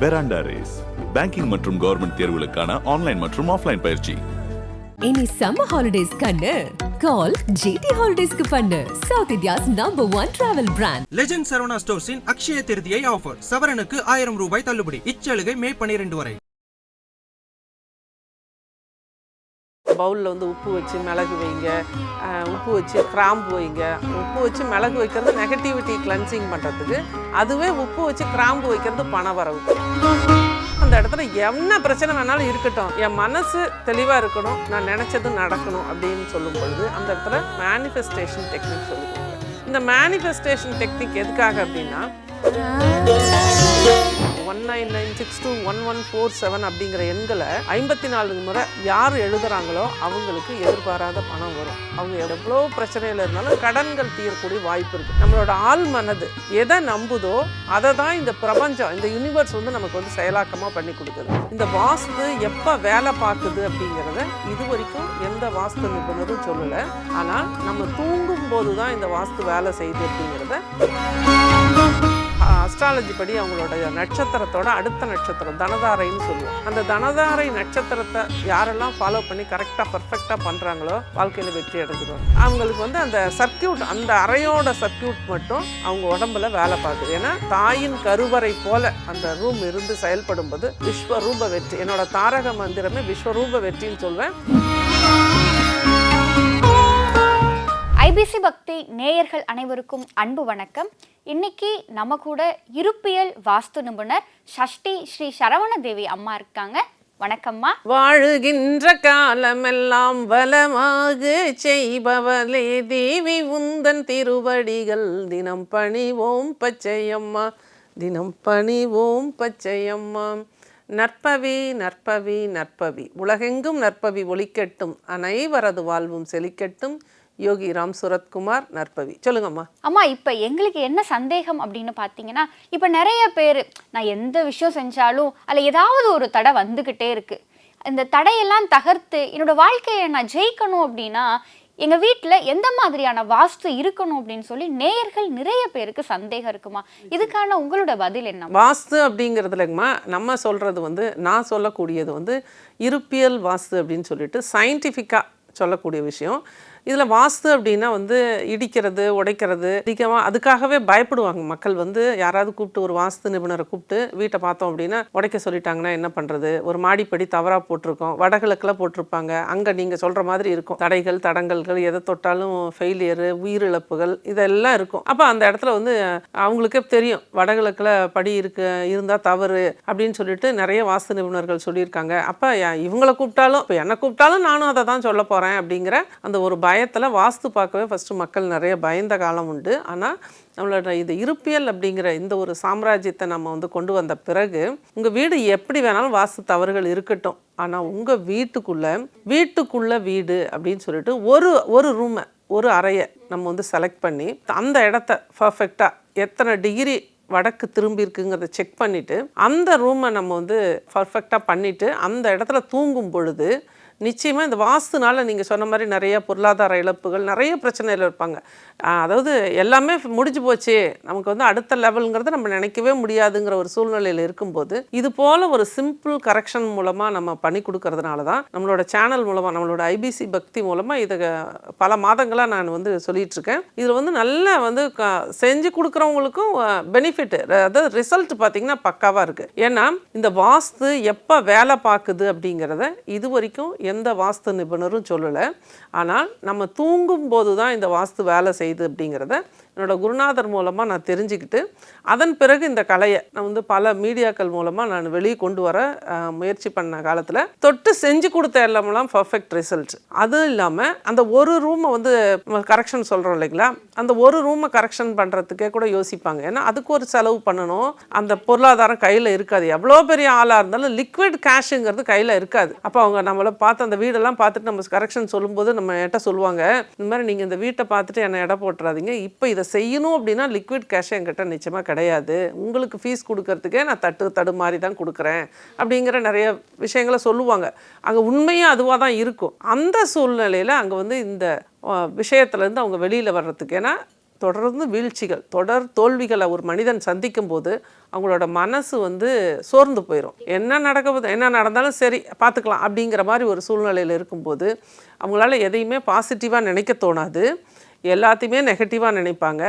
பெராண்டா race banking மற்றும் government தேர்வுகளுக்கான online மற்றும் ஆஃப்லைன் பயிற்சி. இனி சம்மர் ஹாலிடேஸ் கண்ணு. கால் ஜிடி ஹாலிடேஸ்க்கு பண்ணு. South India's number one travel brand legend Saravana ஸ்டோர்ஸின் Akshaya Tritiya offer சவரனுக்கு ஆயிரம் ரூபாய் தள்ளுபடி. இச்சலுகை மே பனிரெண்டு வரை. பவுலில் வந்து உப்பு வச்சு மிளகு வைங்க. உப்பு வச்சு கிராம்பு வைங்க. உப்பு வச்சு மிளகு வைக்கிறது நெகட்டிவிட்டி கிளன்சிங் பண்ணுறதுக்கு அதுவே உப்பு வச்சு கிராம்பு வைக்கிறது பண வரவு அந்த இடத்துல என்ன பிரச்சனை வேணாலும் இருக்கட்டும். என் மனசு தெளிவாக இருக்கணும். நான் நினச்சது நடக்கணும் அப்படின்னு சொல்லும் பொழுது அந்த இடத்துல மேனிஃபெஸ்டேஷன் டெக்னிக் சொல்லுவாங்க. இந்த மேனிஃபெஸ்டேஷன் டெக்னிக் எதுக்காக அப்படின்னா one nine nine six two one one four seven அப்படிங்கிற எண்களை ஐம்பத்தி நாலு முறை யார் எழுதுறாங்களோ அவங்களுக்கு எதிர்பாராத பணம் வரும். அவங்க எவ்வளோ பிரச்சனையில் இருந்தாலும் கடன்கள் தீரக்கூடிய வாய்ப்பு இருக்குது நம்மளோட ஆள் மனது எதை நம்புதோ அதை தான் இந்த பிரபஞ்சம் இந்த யூனிவர்ஸ் வந்து நமக்கு வந்து செயலாக்கமாக பண்ணி கொடுக்குது. இந்த வாஸ்து எப்போ வேலை பார்க்குது அப்படிங்கிறத இது வரைக்கும் எந்த வாஸ்து நிபுணரும் சொல்லலை. ஆனால் நம்ம தூங்கும் போது தான் இந்த வாஸ்து வேலை செய்யுது அப்படிங்கிறத அஸ்ட்ராலஜி படி அவங்களோட நட்சத்திரத்தோட அடுத்த நட்சத்திரம் தனதாரைன்னு சொல்லுவோம். அந்த தனதாரை நட்சத்திரத்தை யாரெல்லாம் ஃபாலோ பண்ணி கரெக்டாக பர்ஃபெக்டாக பண்ணுறாங்களோ வாழ்க்கையில் வெற்றி அடைஞ்சிருவாங்க அவங்களுக்கு வந்து அந்த சர்க்கியூட் அந்த அறையோட சர்க்கியூட் மட்டும் அவங்க உடம்புல வேலை பார்க்குது. ஏன்னா தாயின் கருவறை போல அந்த ரூம் இருந்து செயல்படும் போது விஸ்வரூப வெற்றி. என்னோட தாரக மந்திரமே விஸ்வரூப வெற்றின்னு சொல்வேன். ஐபிசி பக்தி நேயர்கள் அனைவருக்கும் அன்பு வணக்கம். இன்னைக்கு நம்ம கூட இருப்பியல் வாஸ்து நிபுணர் ஷஷ்டி ஸ்ரீ சரவண தேவி அம்மா இருக்காங்க. வணக்கம்மா. வாழுகின்ற காலமெல்லாம் வளமாக செய்பவளே தேவி உந்தன் திருவடிகள் தினம் பணிவோம் பச்சையம்மா தினம் பணிவோம் பச்சையம்மா. நற்பவி நற்பவி நற்பவி. உலகெங்கும் நற்பவி ஒழிக்கட்டும் அனைவரது வாழ்வும் செழிக்கட்டும். யோகி ராம் சுரத்குமார் நற்பவி. சொல்லுங்கம்மா. அம்மா இப்போ எங்களுக்கு என்ன சந்தேகம் அப்படின்னு பார்த்தீங்கன்னா இப்போ நிறைய பேர் நான் எந்த விஷயம் செஞ்சாலும் அதில் ஏதாவது ஒரு தடை வந்துக்கிட்டே இருக்கு. இந்த தடையெல்லாம் தகர்த்து என்னோட வாழ்க்கையை நான் ஜெயிக்கணும் அப்படின்னா எங்கள் வீட்டில் எந்த மாதிரியான வாஸ்து இருக்கணும் அப்படின்னு சொல்லி நேயர்கள் நிறைய பேருக்கு சந்தேகம் இருக்குமா? இதுக்கான உங்களோட பதில் என்ன? வாஸ்து அப்படிங்கிறதுலங்கம்மா நம்ம சொல்கிறது வந்து நான் சொல்லக்கூடியது வந்து இருப்பியல் வாஸ்து அப்படின்னு சொல்லிட்டு சயின்டிஃபிக்காக சொல்லக்கூடிய விஷயம். இதில் வாஸ்து அப்படின்னா வந்து இடிக்கிறது உடைக்கிறது அதிகமாக அதுக்காகவே பயப்படுவாங்க. மக்கள் வந்து யாராவது கூப்பிட்டு ஒரு வாஸ்து நிபுணரை கூப்பிட்டு வீட்டை பார்த்தோம் அப்படின்னா உடைக்க சொல்லிட்டாங்கன்னா என்ன பண்ணுறது ஒரு மாடிப்படி தவறாக போட்டிருக்கோம். வடகிழக்கில் போட்டிருப்பாங்க. அங்கே நீங்கள் சொல்கிற மாதிரி இருக்கும். தடைகள் தடங்கல்கள் எதை தொட்டாலும் ஃபெயிலியரு உயிரிழப்புகள் இதெல்லாம் இருக்கும். அப்போ அந்த இடத்துல வந்து அவங்களுக்கே தெரியும். வடகிழக்கில் படி இருக்கு இருந்தால் தவறு அப்படின்னு சொல்லிட்டு நிறைய வாஸ்து நிபுணர்கள் சொல்லியிருக்காங்க. அப்போ இவங்களை கூப்பிட்டாலும் இப்போ என்னை கூப்பிட்டாலும் நானும் அதை தான் சொல்ல போகிறேன் அப்படிங்கிற அந்த ஒரு பயத்தில் வாஸ்து பார்க்கவே ஃபஸ்ட்டு மக்கள் நிறைய பயந்த காலம் உண்டு. ஆனால் நம்மளோட இது இருப்பியல் அப்படிங்கிற இந்த ஒரு சாம்ராஜ்யத்தை நம்ம வந்து கொண்டு வந்த பிறகு உங்கள் வீடு எப்படி வேணாலும் வாஸ்து தவறுகள் இருக்கட்டும். ஆனால் உங்கள் வீட்டுக்குள்ளே வீட்டுக்குள்ளே வீடு அப்படின்னு சொல்லிட்டு ஒரு ஒரு ரூமை ஒரு அறையை நம்ம வந்து செலக்ட் பண்ணி அந்த இடத்த பர்ஃபெக்டாக எத்தனை டிகிரி வடக்கு திரும்பி இருக்குங்கிறத செக் பண்ணிவிட்டு அந்த ரூமை நம்ம வந்து பர்ஃபெக்டாக பண்ணிவிட்டு அந்த இடத்துல தூங்கும் பொழுது நிச்சயமாக இந்த வாஸ்துனால நீங்கள் சொன்ன மாதிரி நிறைய பொருளாதார இழப்புகள் நிறைய பிரச்சனைகள் இருப்பாங்க. அதாவது எல்லாமே முடிஞ்சு போச்சு. நமக்கு வந்து அடுத்த லெவலுங்கிறத நம்ம நினைக்கவே முடியாதுங்கிற ஒரு சூழ்நிலையில் இருக்கும்போது இது போல் ஒரு சிம்பிள் கரெக்ஷன் மூலமாக நம்ம பண்ணி கொடுக்கறதுனால தான் நம்மளோட சேனல் மூலமாக நம்மளோட ஐபிசி பக்தி மூலமாக இதை பல மாதங்களாக நான் வந்து சொல்லிகிட்ருக்கேன் இதில் வந்து நல்லா வந்து க- செஞ்சு கொடுக்குறவங்களுக்கும் பெனிஃபிட் அதாவது ரிசல்ட் பார்த்திங்கன்னா பக்காவாக இருக்குது ஏன்னா இந்த வாஸ்து எப்போ வேலை பார்க்குது அப்படிங்கிறத இது வரைக்கும் எந்த வாஸ்து நிபுணரும் சொல்லலை. ஆனால் நம்ம தூங்கும் போது தான் இந்த வாஸ்து வேலை செய்யுது அப்படிங்கிறத என்னோடய குருநாதர் மூலமாக நான் தெரிஞ்சுக்கிட்டு அதன் பிறகு இந்த கலையை நான் வந்து பல மீடியாக்கள் மூலமாக நான் வெளியே கொண்டு வர முயற்சி பண்ண காலத்தில் தொட்டு செஞ்சு கொடுத்த எல்லாமெல்லாம் பர்ஃபெக்ட் ரிசல்ட் அதுவும் இல்லாமல் அந்த ஒரு ரூமை வந்து கரெக்ஷன் சொல்கிறோம் இல்லைங்களா? அந்த ஒரு ரூமை கரெக்ஷன் பண்ணுறதுக்கே கூட யோசிப்பாங்க. ஏன்னா அதுக்கு ஒரு செலவு பண்ணணும். அந்த பொருளாதாரம் கையில் இருக்காது. எவ்வளோ பெரிய ஆளாக இருந்தாலும் லிக்விட் கேஷுங்கிறது கையில் இருக்காது. அப்போ அவங்க நம்மளை பார்த்து அந்த வீடெல்லாம் பார்த்துட்டு நம்ம கரெக்ஷன் சொல்லும்போது நம்ம என்கிட்ட சொல்லுவாங்க இந்த மாதிரி நீங்கள் இந்த வீட்டை பார்த்துட்டு என்னை இடம் போட்டுறாதீங்க. இப்போ இதை செய்யணும் அப்படின்னா லிக்விட் கேஷ் என்கிட்ட நிச்சயமாக கிடையாது. உங்களுக்கு ஃபீஸ் கொடுக்கறதுக்கே நான் தட்டு தடுமாறி தான் கொடுக்குறேன் அப்படிங்கிற நிறைய விஷயங்களை சொல்லுவாங்க. அங்கே உண்மையும் அதுவாக தான் இருக்கும். அந்த சூழ்நிலையில் அங்கே வந்து இந்த விஷயத்துலேருந்து அவங்க வெளியில் வர்றதுக்கு ஏன்னா தொடர்ந்து வீழ்ச்சிகள் தொடர் தோல்விகளை ஒரு மனிதன் சந்திக்கும் போது அவங்களோட மனசு வந்து சோர்ந்து போயிடும் என்ன நடக்க என்ன நடந்தாலும் சரி பார்த்துக்கலாம் அப்படிங்கிற மாதிரி ஒரு சூழ்நிலையில் இருக்கும்போது அவங்களால எதையுமே பாசிட்டிவாக நினைக்க தோணாது. எல்லாத்தையுமே நெகட்டிவாக நினைப்பாங்க.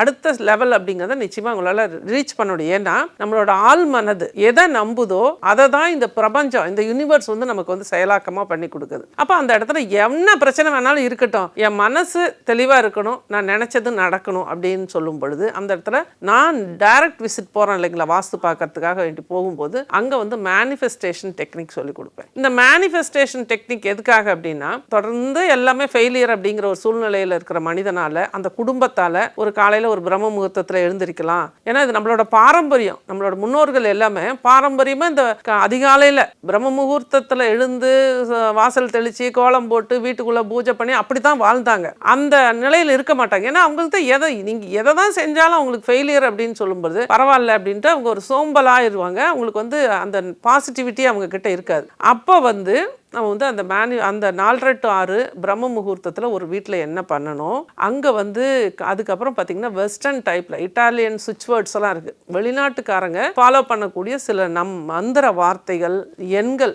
அடுத்த லெவல் அப்படிங்கிறத நிச்சயமாக உங்களால ரீச் பண்ண முடியும். ஏன்னா நம்மளோட ஆள் மனது எதை நம்புதோ அதை தான் இந்த பிரபஞ்சம் இந்த யூனிவர்ஸ் வந்து நமக்கு வந்து செயலாக்கமாக பண்ணி கொடுக்குது. அப்போ அந்த இடத்துல என்ன பிரச்சனை வேணாலும் இருக்கட்டும். என் மனசு தெளிவாக இருக்கணும் நான் நினச்சது நடக்கணும் அப்படின்னு சொல்லும் பொழுது அந்த இடத்துல நான் டைரக்ட் விசிட் போகிறேன் இல்லைங்களா வாஸ்து பார்க்கறதுக்காக வேண்டி போகும்போது அங்கே வந்து மேனிஃபெஸ்டேஷன் டெக்னிக் சொல்லி கொடுப்பேன். இந்த மேனிஃபெஸ்டேஷன் டெக்னிக் எதுக்காக அப்படின்னா தொடர்ந்து எல்லாமே ஃபெயிலியர் அப்படிங்கிற ஒரு சூழ்நிலையில் இருக்கிற மனிதனால அந்த குடும்பத்தால் ஒரு காலையில் ஒரு பிரம்ம முகூர்த்தத்தில் எழுந்திருக்கலாம். ஏன்னா இது நம்மளோட பாரம்பரியம். நம்மளோட முன்னோர்கள் எல்லாமே பாரம்பரியமாக இந்த க- அதிகாலையில் பிரம்ம முகூர்த்தத்தில் எழுந்து வாசல் தெளித்து கோலம் போட்டு வீட்டுக்குள்ளே பூஜை பண்ணி அப்படி தான் வாழ்ந்தாங்க. அந்த நிலையில் இருக்க மாட்டாங்க. ஏன்னா அவங்களுக்கு எதை நீங்கள் எதை தான் செஞ்சாலும் அவங்களுக்கு ஃபெயிலியர் அப்படின்னு சொல்லும்போது பரவாயில்ல அப்படின்ட்டு அவங்க ஒரு சோம்பலாயிருவாங்க. அவங்களுக்கு வந்து அந்த பாசிட்டிவிட்டி அவங்க கிட்ட இருக்காது. அப்போ வந்து நம்ம வந்து அந்த மேனு அந்த நாலரை டு ஆறு பிரம்ம முகூர்த்தத்தில் ஒரு வீட்டில் என்ன பண்ணணும்? அங்கே வந்து அதுக்கப்புறம் பார்த்தீங்கன்னா வெஸ்டர்ன் டைப்பில் இட்டாலியன் சுவிட்ச் வேர்ட்ஸ் எல்லாம் இருக்குது வெளிநாட்டுக்காரங்க ஃபாலோ பண்ணக்கூடிய சில நம் மந்திர வார்த்தைகள் எண்கள்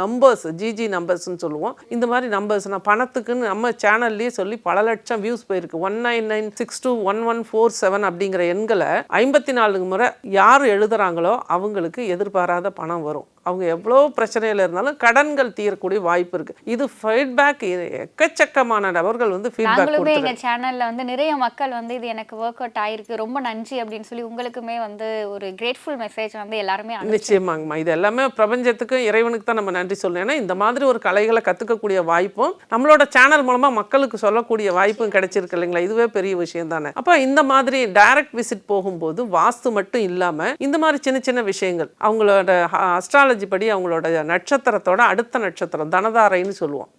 நம்பர்ஸ் ஜிஜி நம்பர்ஸ்னு சொல்லுவோம். இந்த மாதிரி நம்பர்ஸ் நான் பணத்துக்குன்னு நம்ம சேனல்லேயே சொல்லி பல லட்சம் வியூஸ் போயிருக்கு. One nine nine six two one one four seven அப்படிங்கிற எண்களை ஐம்பத்தி நாலு முறை யார் எழுதுகிறாங்களோ அவங்களுக்கு எதிர்பாராத பணம் வரும். அவங்க எவ்வளோ பிரச்சனையில் இருந்தாலும் கடன்கள் தீரக்கூடிய வாய்ப்பு இருக்குது இது ஃபீட்பேக் எக்கச்சக்கமான நபர்கள் வந்து ஃபீட்பேக் நாங்களுமே எங்க கொடுத்துருக்காங்க. சேனல்ல வந்து நிறைய மக்கள் வந்து இது எனக்கு ஒர்க் அவுட் ஆயிருக்கு ரொம்ப நன்றி அப்படின்னு சொல்லி உங்களுக்குமே வந்து ஒரு கிரேட்ஃபுல் மெசேஜ் வந்து எல்லாருமே நிச்சயமாங்கம்மா. இது எல்லாமே பிரபஞ்சத்துக்கும் இறைவனுக்கு தான் நம்ம நன்றி சொல்லணும். ஏன்னா இந்த மாதிரி ஒரு கலைகளை கற்றுக்கக்கூடிய வாய்ப்பும் நம்மளோட சேனல் மூலமாக மக்களுக்கு சொல்லக்கூடிய வாய்ப்பும் கிடைச்சிருக்கு இல்லைங்களா? இதுவே பெரிய விஷயம் தானே. அப்போ இந்த மாதிரி டைரக்ட் விசிட் போகும்போது வாஸ்து மட்டும் இல்லாமல் இந்த மாதிரி சின்ன சின்ன விஷயங்கள் அவங்களோட அஸ்ட்ராலஜி படி அவங்களோட நட்சத்திரத்தோட அடுத்த நட்சத்திரம் தனதாரைன்னு சொல்லுவோம்.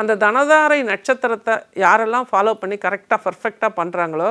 அந்த தனதாரை நட்சத்திரத்தை யாரெல்லாம் ஃபாலோ பண்ணி கரெக்டாக பர்ஃபெக்டாக பண்ணுறாங்களோ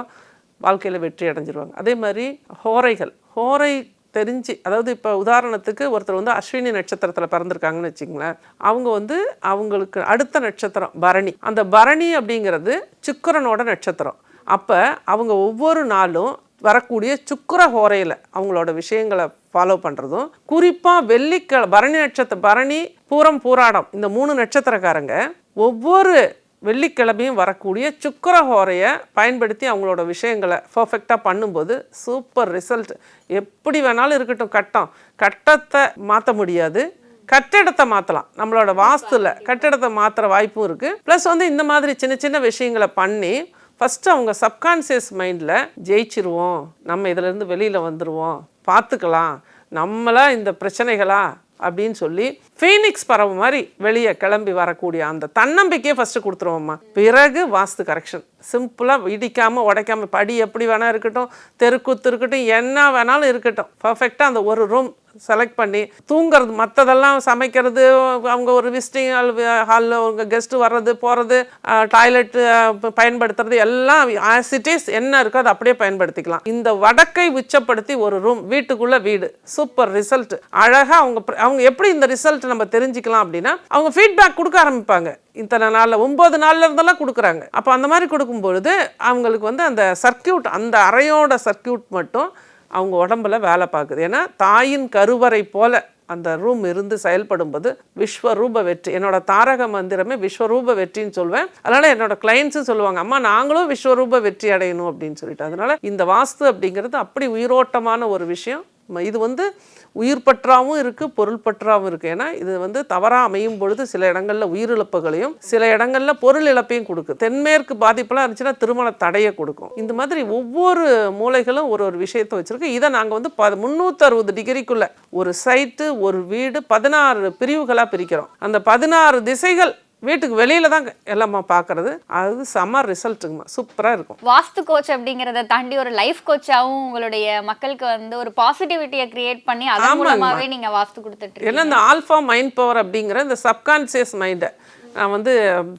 வாழ்க்கையில் வெற்றி அடைஞ்சிருவாங்க. அதே மாதிரி ஹோரைகள். ஹோரை தெரிஞ்சு அதாவது இப்போ உதாரணத்துக்கு ஒருத்தர் வந்து அஸ்வினி நட்சத்திரத்தில் பிறந்திருக்காங்கன்னு வச்சுங்களேன் அவங்க வந்து அவங்களுக்கு அடுத்த நட்சத்திரம் பரணி. அந்த பரணி அப்படிங்கிறது சுக்கரனோட நட்சத்திரம். அப்போ அவங்க ஒவ்வொரு நாளும் வரக்கூடிய சுக்கர ஹோரையில் அவங்களோட விஷயங்களை ஃபாலோ பண்ணுறதும் குறிப்பாக வெள்ளிக்கிழ பரணி நட்சத்திர பரணி பூரம் பூராடம் இந்த மூணு நட்சத்திரக்காரங்க ஒவ்வொரு வெள்ளிக்கிழமையும் வரக்கூடிய சுக்கர ஹோரையை பயன்படுத்தி அவங்களோட விஷயங்களை பர்ஃபெக்டாக பண்ணும்போது சூப்பர் ரிசல்ட் எப்படி வேணாலும் இருக்கட்டும் கட்டம். கட்டத்தை மாற்ற முடியாது. கட்டிடத்தை மாற்றலாம் நம்மளோட வாஸ்துல கட்டிடத்தை மாற்றுற வாய்ப்பும் இருக்குது ப்ளஸ் வந்து இந்த மாதிரி சின்ன சின்ன விஷயங்களை பண்ணி ஃபஸ்ட்டு அவங்க சப்கான்சியஸ் மைண்டில் ஜெயிச்சிருவோம். நம்ம இதிலேருந்து வெளியில் வந்துடுவோம் பார்த்துக்கலாம். நம்மளா இந்த பிரச்சனைகளா? அப்படின்னு சொல்லி ஃபீனிக்ஸ் பறவை மாதிரி வெளியே கிளம்பி வரக்கூடிய அந்த தன்னம்பிக்கையை ஃபஸ்ட்டு கொடுத்துருவோம்மா. பிறகு வாஸ்து கரெக்ஷன் சிம்பிளாக இடிக்காமல் உடைக்காமல் படி எப்படி வேணால் இருக்கட்டும். தெருக்குத்து இருக்கட்டும். என்ன வேணாலும் இருக்கட்டும். பர்ஃபெக்டாக அந்த ஒரு ரூம் செலக்ட் பண்ணி தூங்குறது மற்றதெல்லாம் சமைக்கிறது அவங்க ஒரு விசிட்டிங் ஹால் ஹாலில் அவங்க கெஸ்ட்டு வர்றது போகிறது டாய்லெட்டு பயன்படுத்துறது எல்லாம் ஆஸ் இட் இஸ் என்ன இருக்கோ அதை அப்படியே பயன்படுத்திக்கலாம். இந்த வடக்கை உச்சப்படுத்தி ஒரு ரூம் வீட்டுக்குள்ளே வீடு. சூப்பர் ரிசல்ட் அழகாக அவங்க அவங்க எப்படி இந்த ரிசல்ட் நம்ம தெரிஞ்சுக்கலாம் அப்படின்னா அவங்க ஃபீட்பேக் கொடுக்க ஆரம்பிப்பாங்க. இத்தனை நாளில் ஒம்பது நாளில் இருந்தெல்லாம் கொடுக்குறாங்க. அப்போ அந்த மாதிரி கொடுக்கும்பொழுது அவங்களுக்கு வந்து அந்த சர்க்கியூட் அந்த அறையோட சர்க்கியூட் மட்டும் அவங்க உடம்புல வேலை பார்க்குது. ஏன்னா தாயின் கருவறை போல அந்த ரூம் இருந்து செயல்படும்போது விஸ்வரூப வெற்றி. என்னோட தாரக மந்திரமே விஸ்வரூப வெற்றின்னு சொல்லுவேன் அதனால என்னோட கிளைண்ட்ஸும் சொல்லுவாங்க அம்மா நாங்களும் விஸ்வரூப வெற்றி அடையணும் அப்படின்னு சொல்லிட்டு. அதனால இந்த வாஸ்து அப்படிங்கிறது அப்படி உயிரோட்டமான ஒரு விஷயம். இது வந்து உயிர் பற்றாவும் இருக்குது பொருள் பற்றாவும் இருக்குது ஏன்னா இது வந்து தவறாக அமையும் பொழுது சில இடங்களில் உயிரிழப்புகளையும் சில இடங்களில் பொருள் இழப்பையும் கொடுக்கும். தென்மேற்கு பாதிப்பெல்லாம் இருந்துச்சுன்னா திருமண தடையை கொடுக்கும். இந்த மாதிரி ஒவ்வொரு மூலைகளும் ஒரு ஒரு விஷயத்தை வச்சுருக்கு. இதை நாங்கள் வந்து ப முந்நூற்றறுபது டிகிரிக்குள்ளே ஒரு சைட்டு ஒரு வீடு பதினாறு பிரிவுகளாக பிரிக்கிறோம். அந்த பதினாறு திசைகள் வீட்டுக்கு வெளியில தான் எல்லாமே பார்க்கறது அது செம ரிசல்ட்டுங்கம்மா. சூப்பராக இருக்கும். வாஸ்து கோச் அப்படிங்கறத தாண்டி ஒரு லைஃப் கோச்சாவும் உங்களுடைய மக்களுக்கு வந்து ஒரு பாசிட்டிவிட்டியை கிரியேட் பண்ணி அதன் ஆமாங்கம்மா. மூலமாவே நீங்க வாஸ்து கொடுத்துட்டு ஏன்னா இந்த ஆல்ஃபா மைண்ட் பவர் அப்படிங்கிற இந்த சப்கான்சியஸ் மைண்டை. நான் வந்து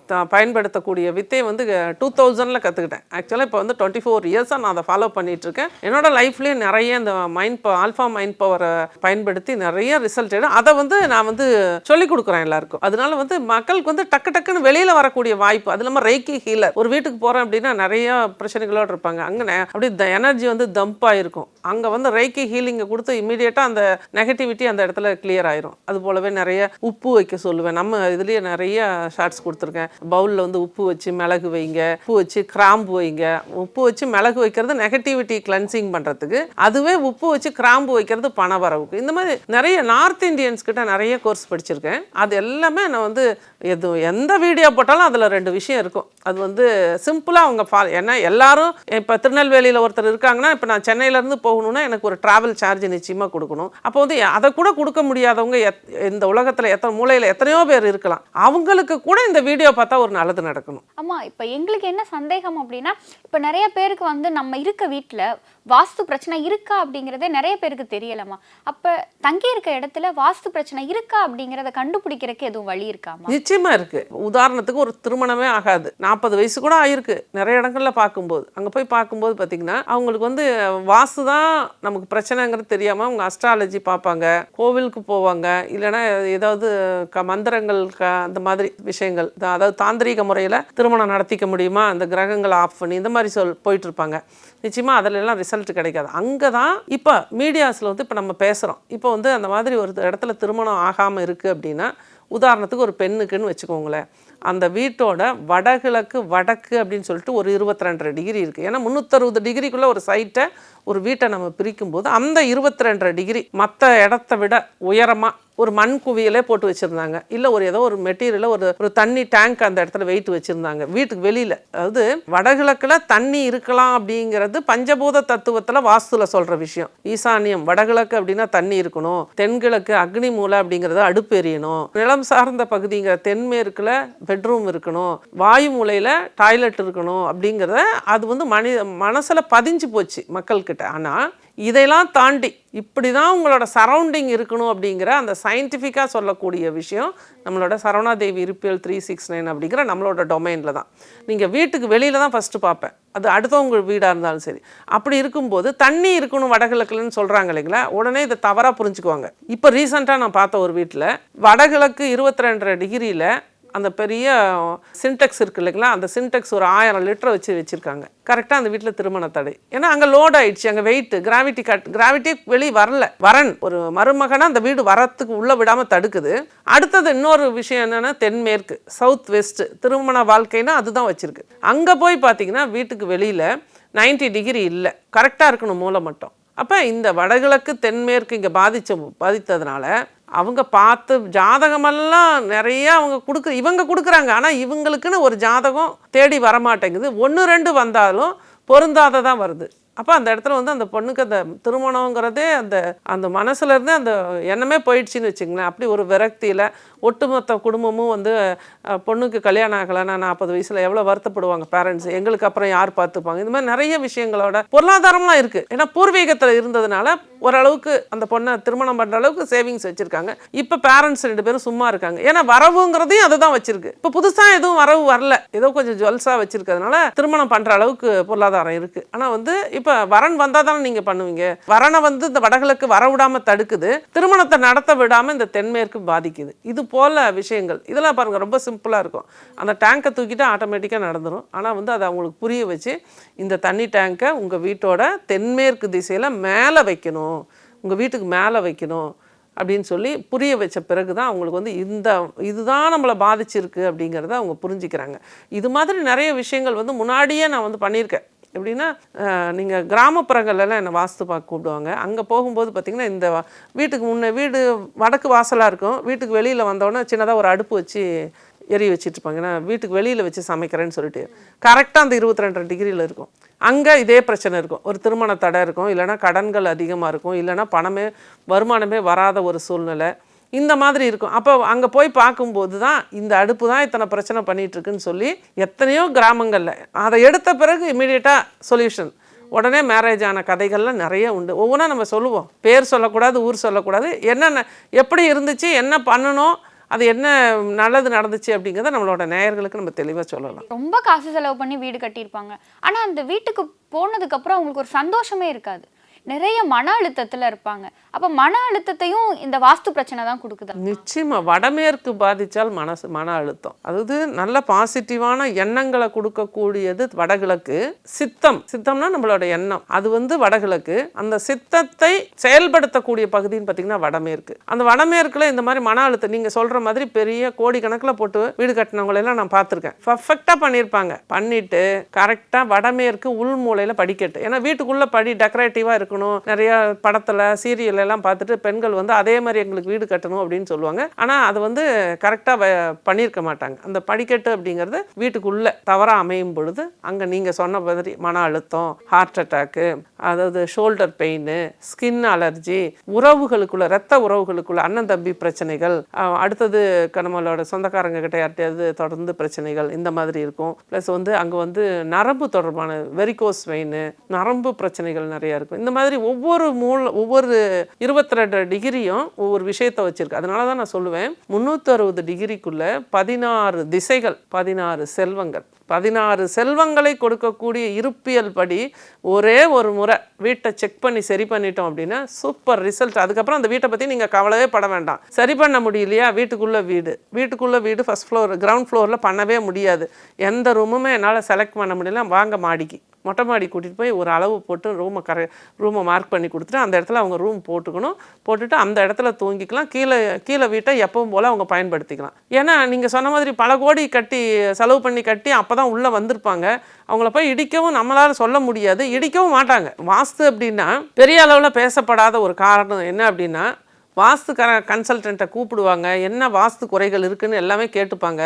த- பயன்படுத்தக்கூடிய வித்தை வந்து டூ தௌசண்டில் கற்றுக்கிட்டேன் ஆக்சுவலாக இப்போ வந்து டுவெண்ட்டி ஃபோர் இயர்ஸாக நான் அதை ஃபாலோ பண்ணிகிட்ருக்கேன் என்னோடய லைஃப்லேயே நிறைய இந்த மைண்ட் ஆல்ஃபா மைண்ட் பவரை பயன்படுத்தி நிறைய ரிசல்ட் எடு அதை வந்து நான் வந்து சொல்லிக் கொடுக்குறேன் எல்லாருக்கும். அதனால வந்து மக்களுக்கு வந்து டக்கு டக்குன்னு வெளியில் வரக்கூடிய வாய்ப்பு அது இல்லாமல் ரெய்க்கி ஹீலர் ஒரு வீட்டுக்கு போகிறேன் அப்படின்னா நிறைய பிரச்சனைகளோடு இருப்பாங்க. அங்கே அப்படி எனர்ஜி வந்து தம்பாக இருக்கும் அங்கே வந்து ரெய்க்கி ஹீலிங்கை கொடுத்து இமீடியட்டாக அந்த நெகட்டிவிட்டி அந்த இடத்துல கிளியர் ஆயிரும். அது போலவே நிறைய உப்பு வைக்க சொல்லுவேன். நம்ம இதுலேயே நிறைய ஷார்ட்ஸ் கொடுத்துருக்கேன். பவுலில் வந்து உப்பு வச்சு மிளகு வைங்க உப்பு வச்சு கிராம்பு வைங்க. உப்பு வச்சு மிளகு வைக்கிறது நெகட்டிவிட்டி கிளன்சிங் பண்ணுறதுக்கு அதுவே உப்பு வச்சு கிராம்பு வைக்கிறது பண வரவுக்கு இந்த மாதிரி நிறைய நார்த் இந்தியன்ஸ் கிட்ட நிறைய கோர்ஸ் படிச்சிருக்கேன். அது எல்லாமே நான் வந்து எது எந்த வீடியோ போட்டாலும் அதில் ரெண்டு விஷயம் இருக்கும். அது வந்து சிம்பிளாக அவங்க ஃபாலோ ஏன்னா எல்லாரும் இப்போ திருநெல்வேலியில் ஒருத்தர் இருக்காங்கன்னா இப்போ நான் சென்னையிலேருந்து போகணும்னா எனக்கு ஒரு ட்ராவல் சார்ஜ் நிச்சயமாக கொடுக்கணும். அப்போ வந்து அதை கூட கொடுக்க முடியாதவங்க எத் இந்த உலகத்தில் எத்தனை மூலையில் எத்தனையோ பேர் இருக்கலாம். அவங்களுக்கு கூட இந்த வீடியோ பார்த்தா ஒரு நல்லது நடக்கணும். ஆமாம் இப்போ எங்களுக்கு என்ன சந்தேகம் அப்படின்னா இப்போ நிறைய பேருக்கு வந்து நம்ம இருக்க வீட்டில் வாஸ்து பிரச்சனை இருக்கா அப்படிங்கிறதே நிறைய பேருக்கு தெரியலமா அப்போ தங்கி இருக்க இடத்துல வாஸ்து பிரச்சனை இருக்கா அப்படிங்கிறத கண்டுபிடிக்கிறதுக்கு எதுவும் வழி இருக்காமா நிச்சயமா இருக்கு. உதாரணத்துக்கு ஒரு திருமணமே ஆகாது. நாற்பது வயசு கூட ஆயிருக்கு. நிறைய இடங்கள்ல பார்க்கும்போது. அங்கே போய் பார்க்கும்போது பார்த்தீங்கன்னா அவங்களுக்கு வந்து வாஸ்து தான் நமக்கு பிரச்சனைங்கிறது தெரியாம அவங்க அஸ்ட்ராலஜி பார்ப்பாங்க கோவிலுக்கு போவாங்க இல்லைன்னா ஏதாவது க மந்திரங்கள் க அந்த மாதிரி விஷயங்கள். அதாவது தாந்திரீக முறையில் திருமணம் நடத்திக்க முடியுமா? அந்த கிரகங்களை ஆஃப் பண்ணி இந்த மாதிரி சொல் போயிட்டு இருப்பாங்க. நிச்சயமாக அதில் எல்லாம் ரிசல்ட் கிடைக்காது. அங்கே தான் இப்போ மீடியாஸில் வந்து இப்போ நம்ம பேசுகிறோம் இப்போ வந்து அந்த மாதிரி ஒரு இடத்துல திருமணம் ஆகாமல் இருக்குது அப்படின்னா உதாரணத்துக்கு ஒரு பெண்ணுக்குன்னு வச்சுக்கோங்களேன். அந்த வீட்டோட வடகிழக்கு வடக்கு அப்படின்னு சொல்லிட்டு ஒரு இருபத்தி ரெண்டரை டிகிரி இருக்குது ஏன்னா முந்நூற்றறுபது டிகிரிக்குள்ளே ஒரு சைட்டை ஒரு வீட்டை நம்ம பிரிக்கும்போது அந்த இருபத்தி ரெண்டரை டிகிரி மற்ற இடத்த விட உயரமாக ஒரு மண் குவியலே போட்டு வச்சுருந்தாங்க. இல்லை ஒரு ஏதோ ஒரு மெட்டீரியல ஒரு ஒரு தண்ணி டேங்க் அந்த இடத்துல வெயிட் வச்சுருந்தாங்க. வீட்டுக்கு வெளியில். அதாவது வடகிழக்கில் தண்ணி இருக்கலாம் அப்படிங்கிறது பஞ்சபூத தத்துவத்தில் வாஸ்துல சொல்கிற விஷயம். ஈசானியம் வடகிழக்கு அப்படின்னா தண்ணி இருக்கணும். தென்கிழக்கு அக்னி மூலை அப்படிங்கிறது அடுப்பு எரியணும் நிலம் சார்ந்த பகுதிங்கிற தென்மேற்கில் பெட்ரூம் இருக்கணும் வாயு மூலையில் டாய்லெட் இருக்கணும் அப்படிங்கிறத அது வந்து மனி மனசில் பதிஞ்சு போச்சு மக்கள்கிட்ட. ஆனால் இதையெல்லாம் தாண்டி இப்படி தான் உங்களோட சரௌண்டிங் இருக்கணும் அப்படிங்கிற அந்த சயின்டிஃபிக்காக சொல்லக்கூடிய விஷயம் நம்மளோட சரவணாதேவி இருப்பியல் த்ரீ சிக்ஸ் நைன் அப்படிங்கிற நம்மளோட டொமைனில் தான். நீங்கள் வீட்டுக்கு வெளியில் தான் ஃபஸ்ட்டு பார்ப்பேன். அது அடுத்தவங்க வீடாக இருந்தாலும் சரி. அப்படி இருக்கும்போது தண்ணி இருக்கணும் வடகிழக்குலன்னு சொல்கிறாங்க இல்லைங்களா? உடனே இதை தவறாக புரிஞ்சுக்குவாங்க. இப்போ ரீசெண்டாக நான் பார்த்த ஒரு வீட்டில் வடகிழக்கு இருபத்தி ரெண்டரை டிகிரியில் அந்த பெரிய சின்டெக்ஸ் இருக்கு இல்லைங்களா? அந்த சின்டெக்ஸ் ஒரு ஆயிரம் லிட்டர் வச்சு வச்சுருக்காங்க. கரெக்டாக அந்த வீட்டில் திருமண தடை. ஏன்னா அங்கே லோட் ஆயிடுச்சு அங்கே வெயிட் கிராவிட்டி கட் கிராவிட்டி வெளியே வரல. வரன் ஒரு மருமகனாக அந்த வீடு வரத்துக்கு உள்ளே விடாமல் தடுக்குது. அடுத்தது இன்னொரு விஷயம் என்னென்னா தென்மேற்கு சவுத் வெஸ்ட்டு திருமண வாழ்க்கைனா அதுதான் வச்சுருக்கு. அங்கே போய் பார்த்தீங்கன்னா வீட்டுக்கு வெளியில் 90 டிகிரி இல்லை. கரெக்டாக இருக்கணும் மூளை மட்டும். அப்போ இந்த வடகிழக்கு தென்மேற்கு இங்கே பாதித்த பாதித்ததுனால அவங்க பார்த்து ஜாதகமெல்லாம் நிறைய அவங்க கொடுக்கு இவங்க கொடுக்குறாங்க. ஆனால் இவங்களுக்குன்னு ஒரு ஜாதகம் தேடி வரமாட்டேங்குது. ஒன்று ரெண்டு வந்தாலும் பொருந்தாததான் வருது. அப்போ அந்த இடத்துல வந்து அந்த பொண்ணுக்கு அந்த திருமணங்கிறதே அந்த அந்த மனசுலருந்தே அந்த எண்ணமே போயிடுச்சுன்னு வச்சுங்களேன். அப்படி ஒரு விரக்தியில் ஒட்டுமொத்த குடும்பமும் வந்து பொண்ணுக்கு கல்யாணம் ஆகலைன்னா நாற்பது வயசில் எவ்வளோ வருத்தப்படுவாங்க பேரண்ட்ஸ் எங்களுக்கு அப்புறம் யார் பார்த்துப்பாங்க? இந்த மாதிரி நிறைய விஷயங்களோட பொருளாதாரம்லாம் இருக்குது ஏன்னா பூர்வீகத்தில் இருந்ததுனால ஓரளவுக்கு அந்த பொண்ணை திருமணம் பண்ணுற அளவுக்கு சேவிங்ஸ் வச்சுருக்காங்க. இப்போ பேரண்ட்ஸ் ரெண்டு பேரும் சும்மா இருக்காங்க. ஏன்னா வரவுங்கிறதையும் அதை தான் வச்சுருக்கு. இப்போ புதுசாக எதுவும் வரவு வரல. ஏதோ கொஞ்சம் ஜுவல்ஸாக வச்சுருக்கிறதுனால திருமணம் பண்ணுற அளவுக்கு பொருளாதாரம் இருக்குது ஆனால் வந்து இப்போ வரன் வந்தால் தானே நீங்கள் பண்ணுவீங்க? வரனை வந்து இந்த வடகிழக்கு வர விடாமல் தடுக்குது. திருமணத்தை நடத்த விடாமல் இந்த தென்மேற்கு பாதிக்குது. இது போல விஷயங்கள். இதெல்லாம் பாருங்கள் ரொம்ப சிம்பிளாக இருக்கும். அந்த டேங்கை தூக்கிட்டு ஆட்டோமேட்டிக்காக நடந்துடும் ஆனால் வந்து அதை அவங்களுக்கு புரிய வச்சு இந்த தண்ணி டேங்கை உங்கள் வீட்டோட தென்மேற்கு திசையில் மேலே வைக்கணும். உங்கள் வீட்டுக்கு மேலே வைக்கணும் அப்படின்னு சொல்லி புரிய வச்ச பிறகு தான் அவங்களுக்கு வந்து இந்த இதுதான் நம்மளை பாதிச்சிருக்கு அப்படிங்கிறத அவங்க புரிஞ்சுக்கிறாங்க. இது மாதிரி நிறைய விஷயங்கள் வந்து முன்னாடியே நான் வந்து பண்ணியிருக்கேன். எப்படின்னா நீங்கள் கிராமப்புறங்கள்லாம் என்னை வாஸ்து பார்க்க கூப்பிடுவாங்க. அங்கே போகும்போது பார்த்திங்கன்னா இந்த வீட்டுக்கு முன்னே வீடு வடக்கு வாசலாக இருக்கும். வீட்டுக்கு வெளியில் வந்தோடனே சின்னதாக ஒரு அடுப்பு வச்சு எரிய வச்சுட்ருப்பாங்க ஏன்னா வீட்டுக்கு வெளியில் வச்சு சமைக்கிறேன்னு சொல்லிட்டு. கரெக்டாக அந்த இருபத்தி ரெண்டு டிகிரியில் இருக்கும். அங்கே இதே பிரச்சனை இருக்கும். ஒரு திருமண தடை இருக்கும். இல்லைன்னா கடன்கள் அதிகமாக இருக்கும். இல்லைன்னா பணமே வருமானமே வராத ஒரு சூழ்நிலை. இந்த மாதிரி இருக்கும். அப்போ அங்கே போய் பார்க்கும்போது தான் இந்த அடுப்பு தான் இத்தனை பிரச்சனை பண்ணிகிட்ருக்குன்னு சொல்லி எத்தனையோ கிராமங்களில் அதை எடுத்த பிறகு இமீடியட்டாக சொல்யூஷன் உடனே மேரேஜ் ஆன கதைகள்லாம் நிறைய உண்டு. ஒவ்வொன்றா நம்ம சொல்லுவோம். பேர் சொல்லக்கூடாது ஊர் சொல்லக்கூடாது. என்னென்ன எப்படி இருந்துச்சு என்ன பண்ணணும் அது என்ன நல்லது நடந்துச்சு அப்படிங்கிறத நம்மளோட நேயர்களுக்கு நம்ம தெளிவாக சொல்லலாம். ரொம்ப காசு செலவு பண்ணி வீடு கட்டியிருப்பாங்க. ஆனால் அந்த வீட்டுக்கு போனதுக்கப்புறம் அவங்களுக்கு ஒரு சந்தோஷமே இருக்காது. நிறைய மன அழுத்தத்தில் இருப்பாங்க. அப்போ மன அழுத்தத்தையும் இந்த வாஸ்து பிரச்சனை தான் கொடுக்குது? நிச்சயமாக வடமேற்கு பாதித்தால் மனசு மன அழுத்தம். அதாவது நல்ல பாசிட்டிவான எண்ணங்களை கொடுக்கக்கூடியது வடகிழக்கு சித்தம். சித்தம்னா நம்மளோட எண்ணம். அது வந்து வடகிழக்கு. அந்த சித்தத்தை செயல்படுத்தக்கூடிய பகுதின்னு பார்த்தீங்கன்னா வடமேற்கு. அந்த வடமேற்குல இந்த மாதிரி மன அழுத்தம் நீங்கள் சொல்கிற மாதிரி பெரிய கோடிக்கணக்கில் போட்டு வீடு கட்டினவங்களெல்லாம் நான் பார்த்துருக்கேன். பர்ஃபெக்டாக பண்ணியிருப்பாங்க. பண்ணிட்டு கரெக்டாக வடமேற்கு உள் மூலையில் படிக்கட்டு. ஏன்னா வீட்டுக்குள்ளே படி டெக்கரேட்டிவாக இருக்கணும் நிறைய படத்தில் சீரியல் எல்லாம் பார்த்துட்டு பெண்கள் வந்து அதே மாதிரி எங்களுக்கு வீடு கட்டணும் அப்படின்னு சொல்லுவாங்க. ஆனால் அது வந்து கரெக்டாக பண்ணியிருக்க மாட்டாங்க. அந்த படிக்கட்டு அப்படிங்கிறது வீட்டுக்குள்ள தவறாக அமையும் பொழுது அங்கே நீங்கள் சொன்ன மாதிரி மன அழுத்தம் ஹார்ட் அட்டாக்கு அதாவது ஷோல்டர் பெயின் ஸ்கின் அலர்ஜி உறவுகளுக்குள்ள ரத்த உறவுகளுக்குள்ள அண்ணன் தம்பி பிரச்சனைகள் அடுத்தது க- நம்மளோட சொந்தக்காரங்க கிட்ட யார்ட்டையாவது தொடர்ந்து பிரச்சனைகள் இந்த மாதிரி இருக்கும். ப்ளஸ் வந்து அங்கே வந்து நரம்பு தொடர்பான வெரிகோஸ் வெயின் நரம்பு பிரச்சனைகள் நிறைய இருக்கும். இந்த மாதிரி மாதிரி ஒவ்வொரு மூல ஒவ்வொரு இருபத்தி ரெண்டு டிகிரியும் ஒவ்வொரு விஷயத்தை வச்சிருக்கு. அதனால தான் நான் சொல்லுவேன் முந்நூற்றி அறுபது டிகிரிக்குள்ள பதினாறு திசைகள் பதினாறு செல்வங்கள். பதினாறு செல்வங்களை கொடுக்கக்கூடிய இருப்பியல் படி ஒரே ஒரு முறை வீட்டை செக் பண்ணி சரி பண்ணிட்டோம் அப்படின்னா சூப்பர் ரிசல்ட். அதுக்கப்புறம் அந்த வீட்டை பற்றி நீங்கள் கவலையே பட வேண்டாம். சரி பண்ண முடியலையா? வீட்டுக்குள்ளே வீடு. வீட்டுக்குள்ளே வீடு ஃபஸ்ட் ஃப்ளோர் கிரவுண்ட் ஃப்ளோரில் பண்ணவே முடியாது. எந்த ரூமுமே என்னால் செலக்ட் பண்ண முடியல. வாங்க மாடிக்கு. மொட்டை மாடி கூட்டிகிட்டு போய் ஒரு அளவு போட்டு ரூமை கரெ ரூமை மார்க் பண்ணி கொடுத்துட்டு அந்த இடத்துல அவங்க ரூம் போட்டுக்கணும். போட்டுட்டு அந்த இடத்துல தூங்கிக்கலாம். கீழே கீழே வீட்டை எப்பவும் போல் அவங்க பயன்படுத்திக்கலாம். ஏன்னா நீங்கள் சொன்ன மாதிரி பல கோடி கட்டி செலவு பண்ணி கட்டி அப்போ தான் உள்ளே வந்திருப்பாங்க. அவங்கள போய் இடிக்கவும் நம்மளால் சொல்ல முடியாது. இடிக்கவும் மாட்டாங்க. வாஸ்து அப்படின்னா பெரிய அளவில் பேசப்படாத ஒரு காரணம் என்ன அப்படின்னா வாஸ்து கர கன்சல்டண்ட்டை கூப்பிடுவாங்க. என்ன வாஸ்து குறைகள் இருக்குன்னு எல்லாமே கேட்டுப்பாங்க.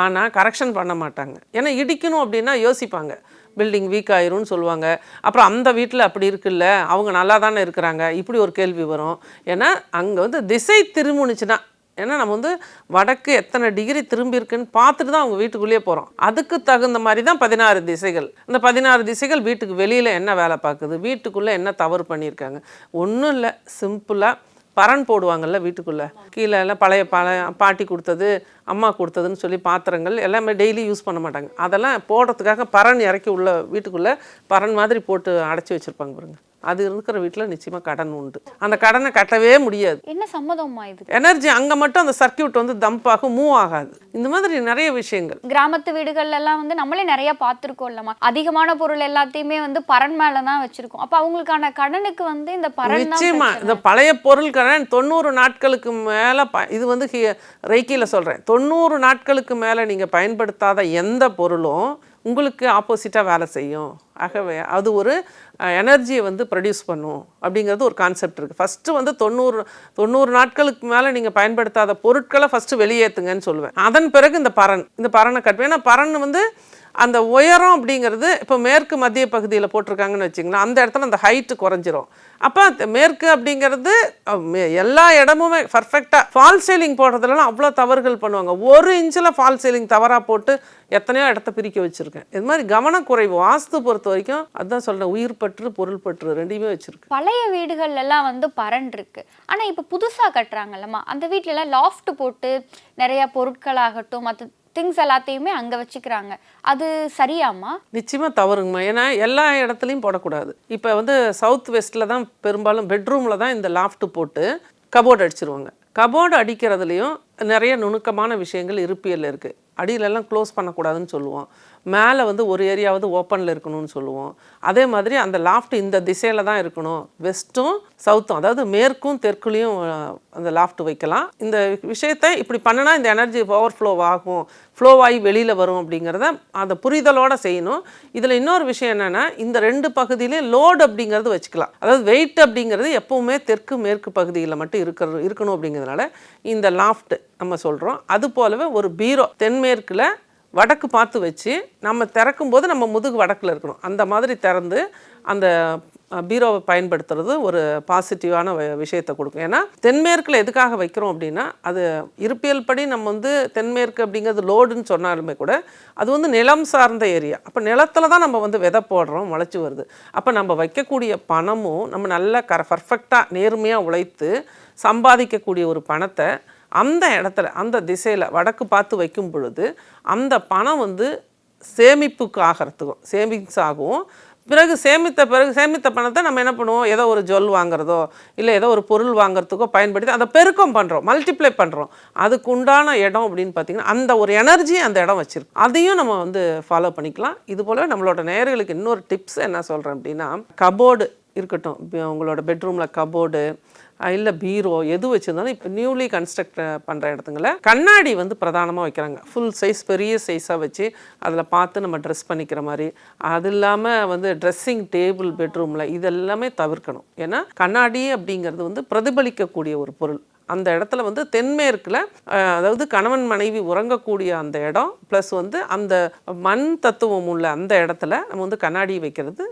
ஆனால் கரெக்ஷன் பண்ண மாட்டாங்க. ஏன்னா இடிக்கணும் அப்படின்னா யோசிப்பாங்க. பில்டிங் வீக் ஆயிரும்னு சொல்லுவாங்க. அப்புறம் அந்த வீட்டில் அப்படி இருக்குல்ல அவங்க நல்லா தானே இருக்கிறாங்க. இப்படி ஒரு கேள்வி வரும். ஏன்னா அங்கே வந்து திசை திரும்புனுச்சுன்னா ஏன்னா நம்ம வந்து வடக்கு எத்தனை டிகிரி திரும்பி இருக்குன்னு பார்த்துட்டு தான் அவங்க வீட்டுக்குள்ளேயே போகிறோம் அதுக்கு தகுந்த மாதிரி தான் பதினாறு திசைகள். இந்த பதினாறு திசைகள் வீட்டுக்கு வெளியில் என்ன வேலை பார்க்குது? வீட்டுக்குள்ளே என்ன தவறு பண்ணியிருக்காங்க? ஒன்றும் இல்லை. சிம்பிளாக பரன் போடுவாங்கள்ல வீட்டுக்குள்ளே. கீழே எல்லாம் பழைய பழைய பாட்டி கொடுத்தது அம்மா கொடுத்ததுன்னு சொல்லி பாத்திரங்கள் எல்லாமே டெய்லி யூஸ் பண்ண மாட்டாங்க. அதெல்லாம் போடுறதுக்காக பரன் இறக்கி உள்ள வீட்டுக்குள்ளே பரன் மாதிரி போட்டு அடைச்சி வச்சுருப்பாங்க பாருங்கள் அது இருக்கிற வீட்டில் நிச்சயமாக கடன் உண்டு. அந்த கடனை கட்டவே முடியாது. என்ன சம்மதமா இது? எனர்ஜி அங்கே மட்டும் அந்த சர்க்கியூட் வந்து தம்ப் ஆகும் மூவ் ஆகாது. இந்த மாதிரி நிறைய விஷயங்கள். கிராமத்து வீடுகள்ல எல்லாம் வந்து நம்மளே நிறைய பார்த்துருக்கோம் இல்லம்மா. அதிகமான பொருள் எல்லாத்தையுமே வந்து பரன் மேல தான் வச்சிருக்கோம். அப்ப அவங்களுக்கான கடனுக்கு வந்து இந்த பரன் நிச்சயமா. இந்த பழைய பொருள் கடன் தொண்ணூறு நாட்களுக்கு மேலே ப இது வந்து ரெய்க்கியில் சொல்கிறேன் தொண்ணூறு நாட்களுக்கு மேலே நீங்கள் பயன்படுத்தாத எந்த பொருளும் உங்களுக்கு ஆப்போசிட்டாக வேலை செய்யும். ஆகவே அது ஒரு எனர்ஜியை வந்து ப்ரொடியூஸ் பண்ணும் அப்படிங்கிறது ஒரு கான்செப்ட் இருக்குது ஃபஸ்ட்டு வந்து தொண்ணூறு தொண்ணூறு நாட்களுக்கு மேலே நீங்கள் பயன்படுத்தாத பொருட்களை ஃபஸ்ட்டு வெளியேற்றுங்கன்னு சொல்லுவேன். அதன் பிறகு இந்த பரன் இந்த பரனை கட்டுவேன். ஏன்னா பரன் வந்து அந்த உயரம் அப்படிங்கிறது இப்போ மேற்கு மத்திய பகுதியில் போட்டிருக்காங்கன்னு வச்சிங்களேன் அந்த இடத்துல அந்த ஹைட்டு குறைஞ்சிரும். அப்போ மேற்கு அப்படிங்கிறது எல்லா இடமுமே பர்ஃபெக்டாக ஃபால் சீலிங் போடுறதுலலாம் அவ்வளோ தவறுகள் பண்ணுவாங்க. ஒரு இன்ச்சில் ஃபால் சீலிங் தவறாக போட்டு எத்தனையோ இடத்த பிரிக்க வச்சுருக்கேன். இது மாதிரி கவனக்குறைவு வாஸ்து பொறுத்த வரைக்கும் அதுதான் சொல்கிறேன் உயிர் பற்று பொருள் பற்று ரெண்டையுமே வச்சுருக்கு. பழைய வீடுகள்லாம் வந்து பரன் இருக்கு. இப்போ புதுசாக கட்டுறாங்கல்லம்மா அந்த வீட்டிலலாம் லாஃப்ட் போட்டு நிறையா பொருட்களாகட்டும் மற்ற திங்ஸ் எல்லாத்தையுமே அங்க வச்சுக்கிறாங்க. அது சரியாம்மா? நிச்சயமாக தவறுங்கம்மா. ஏன்னா எல்லா இடத்துலையும் போடக்கூடாது. இப்போ வந்து சவுத் வெஸ்ட்டில் தான் பெரும்பாலும் பெட்ரூமில் தான் இந்த லாஃப்ட் போட்டு கபோர்டு அடிச்சிருவாங்க. கபோர்டு அடிக்கிறதுலையும் நிறைய நுணுக்கமான விஷயங்கள் இருப்பியல் இருக்குது அடியிலெல்லாம் க்ளோஸ் பண்ணக்கூடாதுன்னு சொல்லுவோம். மேலே வந்து ஒரு ஏரியாவது ஓப்பனில் இருக்கணும்னு சொல்லுவோம். அதே மாதிரி அந்த லாஃப்ட் இந்த திசையில் தான் இருக்கணும். வெஸ்ட்டும் சவுத்தும் அதாவது மேற்கும் தெற்குலேயும் அந்த லாஃப்ட் வைக்கலாம். இந்த விஷயத்தை இப்படி பண்ணினா இந்த எனர்ஜி ஓவர் ஃப்ளோ ஆகும். ஃப்ளோ ஆகி வெளியில் வரும் அப்படிங்கிறத அந்த புரிதலோடு செய்யணும். இதில் இன்னொரு விஷயம் என்னென்னா இந்த ரெண்டு பகுதியிலையும் லோடு அப்படிங்கிறது வச்சுக்கலாம். அதாவது வெயிட் அப்படிங்கிறது எப்போவுமே தெற்கு மேற்கு பகுதியில் மட்டும் இருக்கிற இருக்கணும் அப்படிங்கிறதுனால இந்த லாஃப்ட் நம்ம சொல்கிறோம் அது போலவே ஒரு பீரோ தென்மேற்கில் வடக்கு பார்த்து வச்சு நம்ம திறக்கும் போது நம்ம முதுகு வடக்கில் இருக்கணும். அந்த மாதிரி திறந்து அந்த பீரோவை பயன்படுத்துறது ஒரு பாசிட்டிவான வ- விஷயத்தை கொடுக்கும். ஏன்னா தென்மேற்கில் எதுக்காக வைக்கிறோம் அப்படின்னா அது இருப்பியல் படி நம்ம வந்து தென்மேற்கு அப்படிங்கிறது லோடுன்னு சொன்னாலுமே கூட அது வந்து நிலம் சார்ந்த ஏரியா. அப்போ நிலத்துல தான் நம்ம வந்து விதை போடுறோம் முளைச்சி வருது. அப்போ நம்ம வைக்கக்கூடிய பணமும் நம்ம நல்லா கர பர்ஃபெக்டாக நேர்மையாக உழைத்து சம்பாதிக்கக்கூடிய ஒரு பணத்தை அந்த இடத்துல அந்த திசையில் வடக்கு பார்த்து வைக்கும் பொழுது அந்த பணம் வந்து சேமிப்புக்கு ஆகிறதுக்கும் சேவிங்ஸ் ஆகும் பிறகு சேமித்த பிறகு சேமித்த பணத்தை நம்ம என்ன பண்ணுவோம்? ஏதோ ஒரு ஜுவல் வாங்குறதோ இல்லை ஏதோ ஒரு பொருள் வாங்குறதுக்கோ பயன்படுத்தி அதை பெருக்கம் பண்ணுறோம் மல்டிப்ளை பண்ணுறோம் அதுக்கு உண்டான இடம் அப்படின்னு பார்த்தீங்கன்னா அந்த ஒரு எனர்ஜி அந்த இடம் வச்சிருக்கு அதையும் நம்ம வந்து ஃபாலோ பண்ணிக்கலாம். இது போலவே நம்மளோட நேர்களுக்கு இன்னொரு டிப்ஸ் என்ன சொல்கிறேன் அப்படின்னா கபோர்டு இருக்கட்டும். உங்களோட பெட்ரூமில் கபோர்டு இல்லை பீரோ எது வச்சுருந்தாலும் இப்போ நியூலி கன்ஸ்ட்ரக்ட் பண்ணுற இடத்துங்கள கண்ணாடி வந்து பிரதானமாக வைக்கிறாங்க. ஃபுல் சைஸ் பெரிய சைஸாக வச்சு அதில் பார்த்து நம்ம ட்ரெஸ் பண்ணிக்கிற மாதிரி. அது இல்லாமல் வந்து ட்ரெஸ்ஸிங் டேபிள் பெட்ரூமில் இதெல்லாமே தவிர்க்கணும். ஏன்னா கண்ணாடி அப்படிங்கிறது வந்து பிரதிபலிக்கக்கூடிய ஒரு பொருள். அந்த இடத்துல வந்து தென்மேற்கில் அதாவது கணவன் மனைவி உறங்கக்கூடிய அந்த இடம் ப்ளஸ் வந்து அந்த மண் தத்துவம் உள்ள அந்த இடத்துல நம்ம வந்து கண்ணாடி வைக்கிறது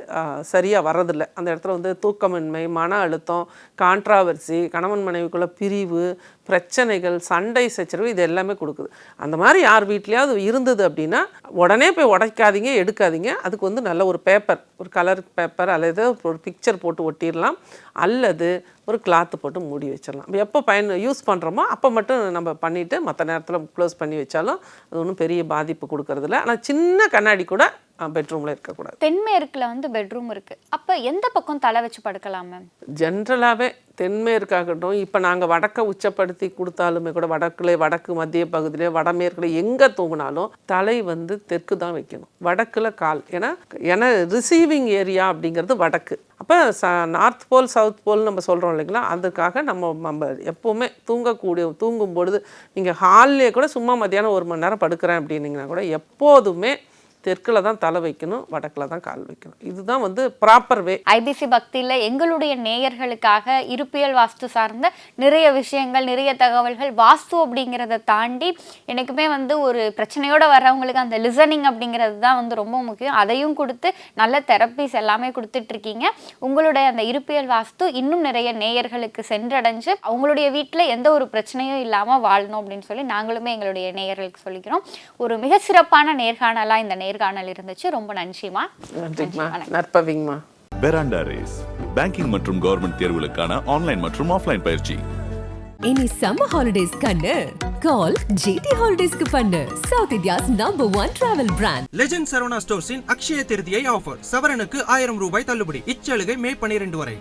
சரியாக வர்றதில்லை. அந்த இடத்துல வந்து தூக்கமின்மை மன அழுத்தம் கான்ட்ராவர்சி கணவன் மனைவிக்குள்ள பிரிவு பிரச்சனைகள் சண்டை சச்சரவு இது எல்லாமே கொடுக்குது. அந்த மாதிரி யார் வீட்லேயாவது இருந்தது அப்படின்னா உடனே போய் உடைக்காதீங்க எடுக்காதீங்க. அதுக்கு வந்து நல்ல ஒரு பேப்பர் ஒரு கலர் பேப்பர் அல்லது ஒரு பிக்சர் போட்டு ஒட்டிடலாம். அல்லது ஒரு கிளாத்து போட்டு மூடி வச்சிடலாம். எப்போ பயன் யூஸ் பண்ணுறோமோ அப்போ மட்டும் நம்ம பண்ணிவிட்டு மற்ற நேரத்தில் க்ளோஸ் பண்ணி வச்சாலும் அது ஒன்றும் பெரிய பாதிப்பு கொடுக்கறதில்ல. ஆனால் சின்ன கண்ணாடி கூட பெட்ரூமில் இருக்கக்கூடாது. தென்மேற்குல வந்து பெட்ரூம் இருக்கு. அப்ப எந்த பக்கம் தலை வச்சு படுக்கலாம் மேம் ஜென்ரலாகவே தென்மேற்காகட்டும் இப்போ நாங்கள் வடக்க உச்சப்படுத்தி கொடுத்தாலுமே கூட வடக்குலே வடக்கு மத்திய பகுதியிலே வடமேற்குல எங்கே தூங்கினாலும் தலை வந்து தெற்கு தான் வைக்கணும். வடக்குல கால். ஏன்னா ஏன்னா ரிசீவிங் ஏரியா அப்படிங்கிறது வடக்கு. அப்போ ச நார்த் போல் சவுத் போல் நம்ம சொல்கிறோம் இல்லைங்களா? அதுக்காக நம்ம நம்ம எப்போவுமே தூங்கக்கூடிய தூங்கும் பொழுது நீங்கள் ஹால்லே கூட சும்மா மத்தியானம் ஒரு மணி நேரம் படுக்கிறேன் அப்படின்னீங்கன்னா கூட எப்போதுமே தெற்கில் தான் தலை வைக்கணும் வடக்கில் தான் கால் வைக்கணும். இதுதான் வந்து ப்ராப்பர் வே ஐபிசி பக்தியில் எங்களுடைய நேயர்களுக்காக இருப்பியல் வாஸ்து சார்ந்த நிறைய விஷயங்கள் நிறைய தகவல்கள் வாஸ்து அப்படிங்கிறத தாண்டி எனக்குமே வந்து ஒரு பிரச்சனையோடு வர்றவங்களுக்கு அந்த லிசனிங் அப்படிங்கிறது தான் வந்து ரொம்ப முக்கியம். அதையும் கொடுத்து நல்ல தெரப்பிஸ் எல்லாமே கொடுத்துட்ருக்கீங்க. உங்களுடைய அந்த இருப்பியல் வாஸ்து இன்னும் நிறைய நேயர்களுக்கு சென்றடைஞ்சு அவங்களுடைய வீட்டில் எந்த ஒரு பிரச்சனையும் இல்லாமல் வாழணும் அப்படின்னு சொல்லி நாங்களுமே எங்களுடைய நேயர்களுக்கு சொல்லிக்கிறோம். ஒரு மிக சிறப்பான நேர்காணலாக இந்த நேர் நேர்காணல் இருந்துச்சு. ரொம்ப நன்றிமா. நற்பவிங்கம்மா பெராண்டா ரேஸ் பேங்கிங் மற்றும் கவர்மெண்ட் தேர்வுகளுக்கான ஆன்லைன் மற்றும் ஆஃப்லைன் பயிற்சி. இனி சம்மர் ஹாலிடேஸ் கண்ணு. கால் ஜிடி ஹாலிடேஸ்க்கு பண்ணு. South India's number one travel brand legend Saravana ஸ்டோர்ஸின் Akshaya Tritiya offer சவரனுக்கு ஆயிரம் ரூபாய் தள்ளுபடி. இச்சலுகை மே பனிரெண்டு வரை.